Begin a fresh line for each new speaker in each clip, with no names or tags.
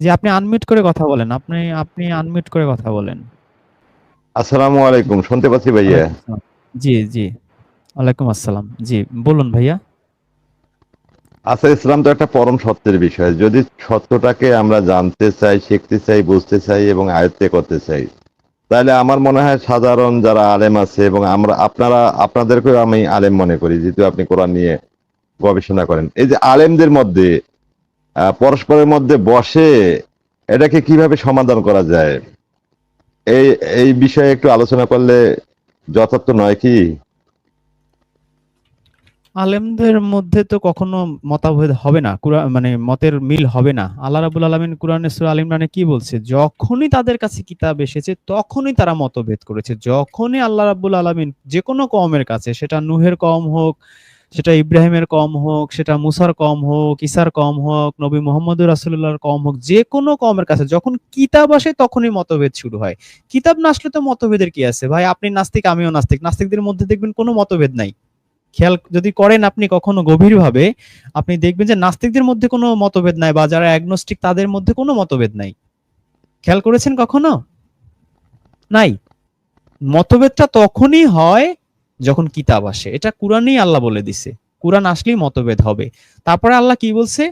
জি, আপনি আনমিউট করে কথা বলেন। আপনি আপনি আনমিউট করে কথা বলেন।
আসসালামু আলাইকুম। শুনতে পাচ্ছি ভাইয়া।
জি, জি। ওয়ালাইকুম আসসালাম। জি, বলুন ভাইয়া।
আচ্ছা ইসলাম তো একটা পরম সত্যের বিষয়। যদি সত্যটাকে আমরা জানতে চাই, শিখতে চাই, বুঝতে চাই এবং আয়ত্তে করতে চাই, তাহলে আমার মনে হয় সাধারণ যারা আলেম আছে এবং আমরা আপনারা আপনাদেরকেও আমি আলেম মনে করি যেহেতু আপনি কোরআন নিয়ে গবেষণা করেন। এই যে আলেমদের মধ্যে পরস্পরের মধ্যে বসে এটাকে কীভাবে সমাধান করা যায়? এই এই বিষয়ে একটু আলোচনা করলে যথার্থ নয় কি?
আলেমদের মধ্যে তো কখনো মতভেদ হবে না। মানে মতের মিল হবে না। আল্লাহ রাব্বুল আলামিন কুরআনে সূরা আল ইমরানে কি বলছে? যখনই তাদের কাছে কিতাব এসেছে তখনই তারা মতভেদ করেছে। যখনই আল্লাহ রাব্বুল আলামিন যেকোনো কমের কাছে সেটা নুহের কম হোক, সেটা ইব্রাহিমের কম হোক, সেটা মুসার কম হোক, ঈসার কম হোক, নবী মুহাম্মদুর রাসূলুল্লাহর কম হোক, যেকোনো কমের কাছে যখন কিতাব আসে তখনই মতভেদ শুরু হয়। কিতাব না আসলে তো মতভেদের কি আছে? ভাই আপনি নাস্তিক আমিও নাস্তিক। নাস্তিকদের মধ্যে দেখবেন কোনো মতভেদ নাই। খেয়াল যদি করেন আপনি কখনো গভীরভাবে আপনি দেখবেন যে নাস্তিকদের মধ্যে কোনো মতভেদ নাই বা যারা অ্যাগনোস্টিক তাদের মধ্যে কোনো মতভেদ নাই। খেয়াল করেছেন কখনো? নাই। মতভেদটা তখনই হয় যখন কিতাব আসে। এটা কুরআনেই আল্লাহ বলে দিছে। কুরআন আসলেই মতভেদ হবে। তারপরে আল্লাহ কি বলছে?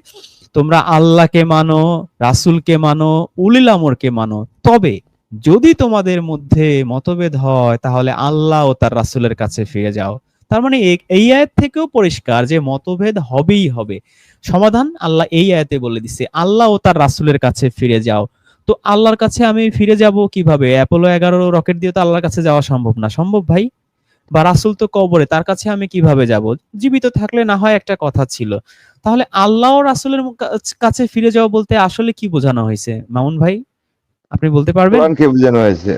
তোমরা আল্লাহকে মানো, রাসূলকে মানো, উলিল আমরকে মানো। তবে যদি তোমাদের মধ্যে মতভেদ হয় তাহলে আল্লাহ ও তার রাসূলের কাছে ফিরে যাও। তার মানে এই আয়াত থেকেও পরিষ্কার যে মতভেদ হবেই হবে। সমাধান আল্লাহ এই আয়াতে বলে দিছে। আল্লাহ ও তার রাসুলের কাছে ফিরে যাও। তো আল্লাহর কাছে আমি ফিরে যাব কীভাবে? অ্যাপোলো 11 রকেট দিয়ে তো আল্লাহর কাছে যাওয়া সম্ভব না। সম্ভব ভাই? বা রাসূল তো কবরে তার কাছে আমি কীভাবে যাব? জীবিত থাকলে না হয় একটা কথা ছিল। তাহলে আল্লাহ ও রাসূলের কাছে ফিরে যাওয়া বলতে আসলে কি বোঝানো হয়েছে মামুন ভাই? আপনি বলতে পারবেন?
কোরআনকে বোঝানো হয়েছে।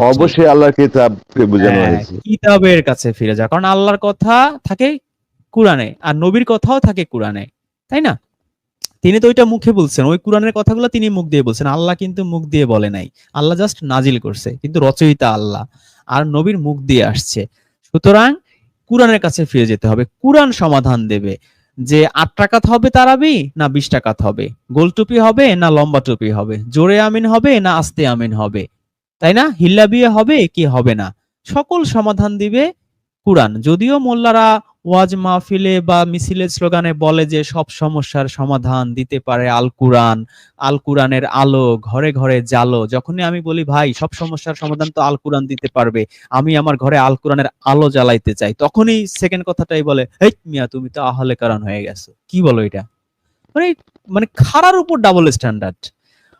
অবশ্যই আল্লাহর কিতাবকে বোঝানো
হ্যাঁ,
হয়েছে।
কিতাবের কাছে ফিরে যাও। কারণ আল্লাহর কথা থাকে কোরআনে আর নবীর কথাও থাকে কুরআনে। তাই না? তিনি তো ওইটা মুখে বলছেন। ওই কোরআনের কথাগুলো তিনি মুখ দিয়ে বলছেন। আল্লাহ কিন্তু মুখ দিয়ে বলে নাই। আল্লাহ জাস্ট নাজিল করছে। কিন্তু রচয়িতা আল্লাহ। আর নবীর মুখ দিয়ে আসছে। সুতরাং কোরআনের কাছে ফিরে যেতে হবে। কোরআন সমাধান দেবে। যে আট টাকাত হবে তারাবি, না বিশ টাকাত হবে? গোল টুপি হবে, না লম্বা টুপি হবে? জোরে আমিন হবে, না আস্তে আমিন হবে? তাই না? হিল্লা বিয়ে হবে কি হবে না? সকল সমাধান দিবে কোরআন যদিও মোল্লারা ওয়াজ মাহফিলে বা মিছিলের স্লোগানে বলে যে সব সমস্যার সমাধান দিতে পারে আল কুরআন, আল কুরআনের আলো ঘরে, ঘরে জালো। যখনই আমি বলি ভাই সব সমস্যার সমাধান তো আল কুরআন দিতে পারবে। আমি আমার ঘরে আল কুরআনের আলো জ্বালাইতে চাই। তখনই সেকেন্ড কথাটাই বলে, "হেইট মিয়া তুমি তো আহলে কোরআন হয়ে গেছো।" কি বলো এটা? মানে মানে খাড়ার উপর ডাবল স্ট্যান্ডার্ড।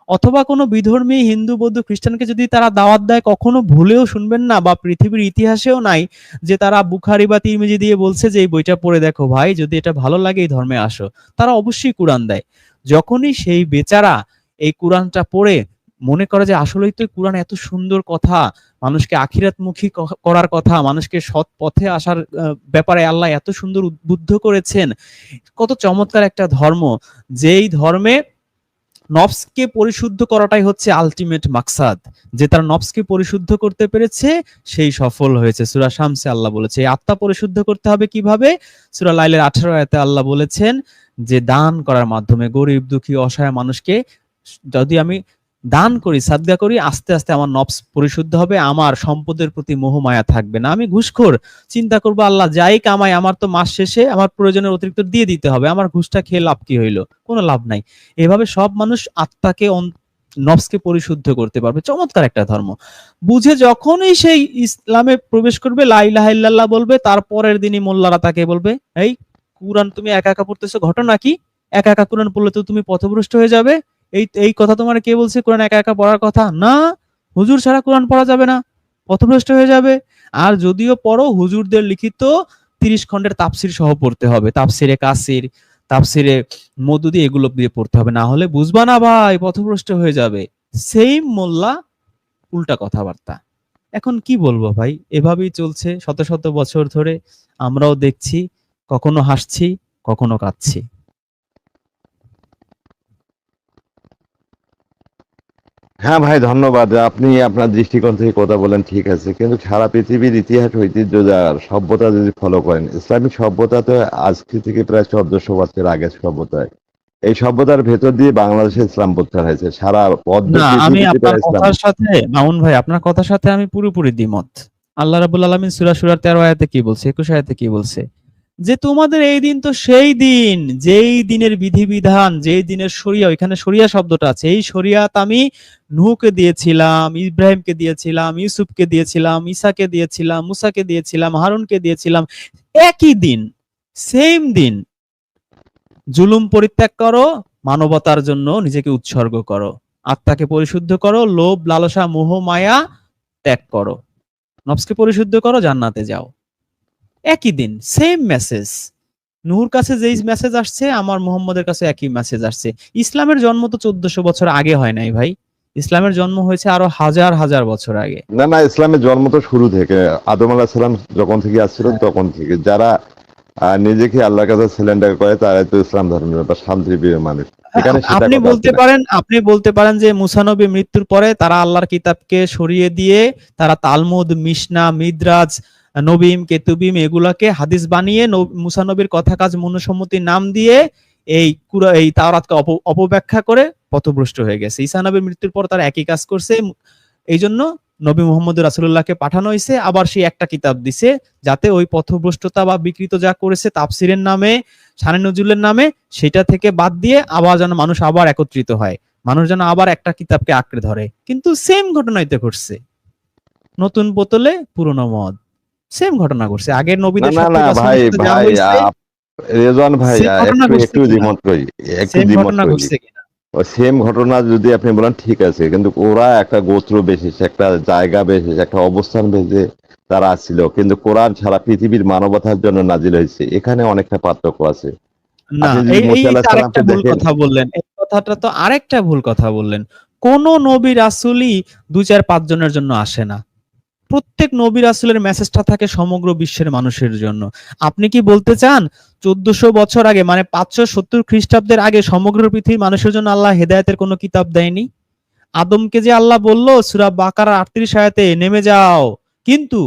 অথবা কোনো বিধর্মী হিন্দু, বৌদ্ধ, খ্রিস্টানকে যদি তারা দাওয়াত দেয় কখনো ভুলেও শুনবেন না বা পৃথিবীর ইতিহাসেও নাই যে তারা বুখারী বা তিরমিজি দিয়ে বলছে যে এই বইটা পড়ে দেখো ভাই যদি এটা ভালো লাগে এই ধর্মে আসো। তারা অবশ্যই কুরআন দেয়। যখনই সেই বেচারা এই কোরআনটা পড়ে মনে করে যে আসলেই তো কুরআন এত সুন্দর কথা, মানুষকে আখিরাতমুখী করার কথা, মানুষকে সৎ পথে আসার ব্যাপারে আল্লাহ এত সুন্দর উদ্বুদ্ধ করেছেন। কত চমৎকার একটা ধর্ম। যেই ধর্মে নফসকে পরিশুদ্ধ করাটাই হচ্ছে আলটিমেট মাকসাদ। যে তার নবসকে পরিশুদ্ধ করতে পেরেছে সেই সফল হয়েছে। সুরা শামসে আল্লাহ বলেছে। এই আত্মা পরিশুদ্ধ করতে হবে কীভাবে? সুরা লাইলের 18 আয়াতে আল্লাহ বলেছেন যে দান করার মাধ্যমে গরিব, দুঃখী, অসহায় মানুষকে যদি আমি দান করি, সাদকা করি আস্তে, আস্তে আমার নফস পরিশুদ্ধ হবে। আমার সম্পদের প্রতি মোহমায়া থাকবে না। আমি ঘুষখোর। চিন্তা করব আল্লাহ যাই কামাই আমার তো মাস শেষে আমার প্রয়োজনের অতিরিক্ত দিয়ে দিতে হবে। আমার ঘুষটা খেয়ে লাভ কি হইল কোনো লাভ নাই। এভাবে সব মানুষ আত্মাকে অন নফসকে পরিশুদ্ধ করতে পারবে। চমৎকার একটা ধর্ম। বুঝে যখনই সেই ইসলামে প্রবেশ করবে লা ইলাহা ইল্লাল্লাহ বলবে তার পরের দিনই মোল্লারা তাকে বলবে, "এই কুরআন তুমি একা, একা পড়তেছো ঘটনা কি? একা, একা কুরআন পড়লে তো তুমি পথভ্রষ্ট হয়ে যাবে। এই এই কথা তোমার কে বলছে কোরআন একা, একা পড়ার কথা? না, হুজুর ছাড়া কোরআন পড়া যাবে না। পথভ্রষ্ট হয়ে যাবে। আর যদিও পড়ো হুজুরদের লিখিত ৩০ খন্ডের তাফসীর সহ পড়তে হবে। তাফসীরে কাসির, তাফসীরে মওদুদি এগুলো দিয়ে পড়তে হবে। না হলে বুঝবা না ভাই পথভ্রষ্ট হয়ে যাবে। সেইম মোল্লা উল্টা কথাবার্তা। এখন কি বলব ভাই? এভাবেই চলছে শত, শত বছর ধরে। আমরাও দেখছি, কখনো হাসছি, কখনো কাঁদছি।
হ্যাঁ ভাই ধন্যবাদ। আপনি আপনার দৃষ্টিকোণ থেকে কথা বলেন ঠিক আছে। কিন্তু সারা পৃথিবীর ইতিহাস ঐতিহ্য যার সভ্যতা যদি ফলো করেন, ইসলামিক সভ্যতা তো আজকে থেকে প্রায় চোদ্দশো বছর আগের সভ্যতায়। এই সভ্যতার ভেতর দিয়ে বাংলাদেশে ইসলাম প্রচার হয়েছে সারা
আমি আপনার কথার সাথে মামুন ভাই আপনার কথার সাথে আমি পুরোপুরি দ্বিমত আল্লাহ রাবুল আলমিন সুরা সুরার তেরো আয়াতে কি বলছে একুশ আয়াতে কি বলছে যে তোমাদের এই দিন তো সেই দিন, যেই দিনের বিধিবিধান, যেই দিনের শরিয়া, ওইখানে শরিয়া শব্দটা আছে। এই শরিয়াত আমি নুহকে দিয়েছিলাম, ইব্রাহিমকে দিয়েছিলাম, ইউসুফকে দিয়েছিলাম, ঈসাকে দিয়েছিলাম, মুসাকে দিয়েছিলাম, হারুনকে দিয়েছিলাম। একই দিন সেম দিন। জুলুম পরিত্যাগ করো, মানবতার জন্য নিজেকে উৎসর্গ করো। আত্মাকে পরিশুদ্ধ করো, লোভ, লালসা, মোহ, মায়া ত্যাগ করো। নফসকে পরিশুদ্ধ করো, জান্নাতে যাও। একই দিন সেম মেসেজ নুহুর কাছে যেই মেসেজ আসছে আমার মুহাম্মদের কাছে একই মেসেজ আসছে। ইসলামের জন্ম তো চোদ্দশো বছর আগে হয় নাই ভাই। ইসলামের জন্ম হয়েছে আরও হাজার হাজার বছর আগে।
না না ইসলামের জন্ম তো শুরু থেকে। আদম আলাহ সালাম যখন থেকে আসছিলেন তখন থেকে। যারা নিজেকে আল্লাহর কাছে সিলিন্ডার করে তারাই তো ইসলাম ধর্মের বা শান্তিপ্রিয় মানুষ।
আপনি বলতে পারেন আপনি বলতে পারেন যে মুসানবী মৃত্যুর পরে তারা আল্লাহর কিতাবকে সরিয়ে দিয়ে তারা তালমুদ মিশনা মিদরাজ নবীম, কেতুবিম এগুলাকে হাদিস বানিয়ে নব- মুসানবীর কথা কাজ মনুসম্মতির নাম দিয়ে এই কুরা, এই তাওরাতকে অপ- অপব্যাখ্যা করে পথভ্রষ্ট হয়ে গেছে। ঈসা নবীর মৃত্যুর পর তারা একই কাজ করছে। এই জন্য নবী মোহাম্মদ রাসুল্লাহকে পাঠানো হয়েছে। আবার সেই একটা কিতাব দিছে যাতে ওই পথভ্রষ্টতা বা বিকৃত যা করেছে তাফসিরের নামে শানে নজরুলের নামে, সেটা থেকে বাদ দিয়ে আবার যেন মানুষ আবার একত্রিত হয়। মানুষ যেন আবার একটা কিতাবকে আঁকড়ে ধরে। কিন্তু সেম ঘটনাই তো ঘটছে। নতুন বোতলে পুরনো মদ। সেম ঘটনা ঘটছে। আগের নবীদের
না না ভাই ভাই রেজন ভাই একটু একটু দ্বিমত করি একটু দ্বিমত করি। সেম ঘটনা যদি আপনি বলেন ঠিক আছে কিন্তু ওরা একটা গোত্র বেশিস একটা জায়গা বেশিস একটা অবস্থান বেশে তারা আসছিল কিন্তু কোরআন সারা পৃথিবীর মানবতার জন্য নাজিল হয়েছে। এখানে অনেকটা পার্থক্য আছে।
না ভুল কথা বললেন। এই কথাটা তো আরেকটা ভুল কথা বললেন। কোন নবী রাসূলই দুই চার পাঁচ জনের জন্য আসে না। প্রত্যেক নবীর আসলের মেসেজটা থাকে সমগ্র বিশ্বের মানুষের জন্য। আপনি কি বলতে চান, চোদ্দশো বছর আগে মানে পাঁচশো সত্তর খ্রিস্টাব্দের আগে সমগ্র পৃথিবীর মানুষের জন্য আল্লাহ হেদায়তের কোনো কিতাব দেয়নি? আদমকে যে আল্লাহ বলল, সুরা বাকার আটত্রিশ আয়াতে, নেমে যাও। কিন্তু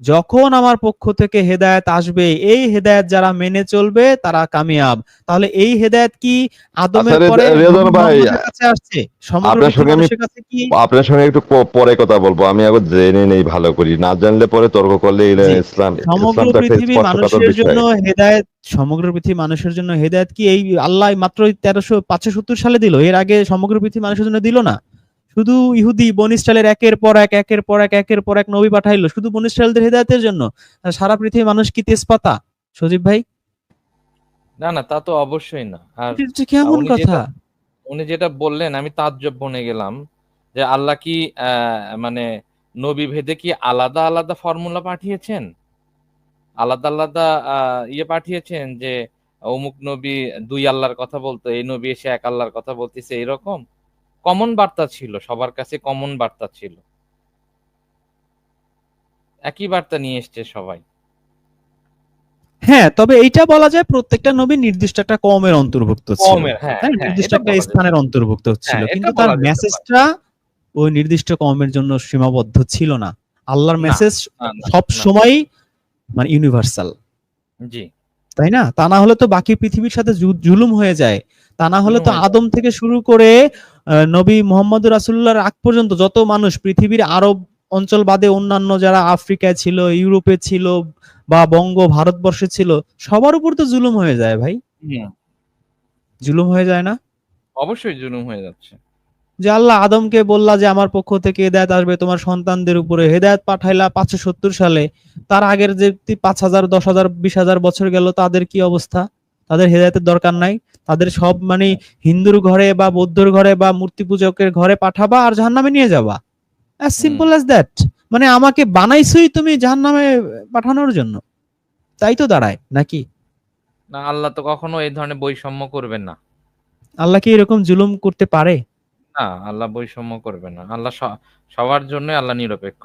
যখন আমার পক্ষ থেকে হেদায়েত আসবে এই হেদায়েত যারা মেনে চলবে তারা কামিয়াব। তাহলে এই হেদায়েত কি আদমের
আচ্ছা,
পরে কাছে আসছে?
আপনার সঙ্গে আমি- আপনার সঙ্গে একটু পরে কথা বলব। আমি আগে জেনে নেই ভালো করি। না জানলে পরে তর্ক করলে ইসলাম
সমগ্র পৃথিবীর মানুষের জন্য হেদায়েত সমগ্র পৃথিবীর মানুষের জন্য হেদায়েত কি এই আল্লাহ মাত্র তেরোশো পাঁচশো সত্তর সালে দিল? এর আগে সমগ্র পৃথিবীর মানুষের জন্য দিল না? শুধু ইহুদি বন ইসরায়েলের একের পর এক একের পর এক একের পর এক নবী পাঠাইলো। শুধু বন ইসরায়েলদের হেদায়েতের জন্য? সারা পৃথিবীর মানুষ কি তেজপাতা? সজীব ভাই?
না না তা তো অবশ্যই না। আর
কেমন কথা?
উনি যেটা বললেন আমি তাজ্জব বনে গেলাম যে আল্লাহ কি আহ, মানে নবী ভেদে কি আলাদা আলাদা ফর্মুলা পাঠিয়েছেন? আলাদা আলাদা আহ, ইয়ে পাঠিয়েছেন যে অমুক নবী দুই আল্লাহর কথা বলতো এই নবী এসে এক আল্লাহর কথা বলতেছে এরকম কমন বার্তা ছিল সবার কাছে কমন বার্তা ছিল। একই বার্তা নিয়ে এসছে সবাই।
হ্যাঁ তবে এইটা বলা যায় প্রত্যেকটা নবী নির্দিষ্ট একটা কমের অন্তর্ভুক্ত ছিল।
হ্যাঁ
হ্যাঁ, নির্দিষ্ট একটা স্থানের অন্তর্ভুক্ত ছিল।
হ্যাঁ,
কিন্তু তার মেসেজটা ওই নির্দিষ্ট কমের জন্য সীমাবদ্ধ ছিল না। আল্লাহর মেসেজ সব সময় মানে ইউনিভার্সাল
জি।
তাই না? তা না হলে তো বাকি পৃথিবীর সাথে জুলুম হয়ে যায়। তা না হলে তো আদম থেকে শুরু করে নবী মোহাম্মদ রাসুল্লাহর আগ পর্যন্ত যত মানুষ পৃথিবীর আরব অঞ্চল বাদে অন্যান্য যারা আফ্রিকায় ছিল ইউরোপে ছিল বা বঙ্গ ভারতবর্ষে ছিল সবার উপর তো জুলুম হয়ে যায় ভাই। জুলুম হয়ে যায় না?
অবশ্যই জুলুম হয়ে যাচ্ছে।
যে আল্লাহ আদমকে বললা যে আমার পক্ষ থেকে হেদায়ত আসবে তোমার সন্তানদের উপরে। হেদায়ত পাঠাইলা পাঁচশো সত্তর সালে। তার আগের যে পাঁচ হাজার দশ হাজার বিশ হাজার বছর গেল তাদের কি অবস্থা? তাদের হেদায়তের দরকার নাই। তাদের সব মানে হিন্দুর ঘরে বা বৌদ্ধর ঘরে বা মূর্তি পূজকের ঘরে পাঠাবা আর জাহান্নামে নিয়ে যাবা। অ্যাজ সিম্পল অ্যাজ দ্যাট মানে আমাকে বানাইছই তুমি জাহান্নামে পাঠানোর জন্য। তাই তো দাঁড়ায় নাকি?
না আল্লাহ তো কখনো এই ধরনের বৈষম্য করবেন না।
আল্লাহ কি এরকম জুলুম করতে পারে?
না আল্লাহ বৈষম্য করবে না। আল্লাহ সবার জন্য আল্লাহ নিরপেক্ষ।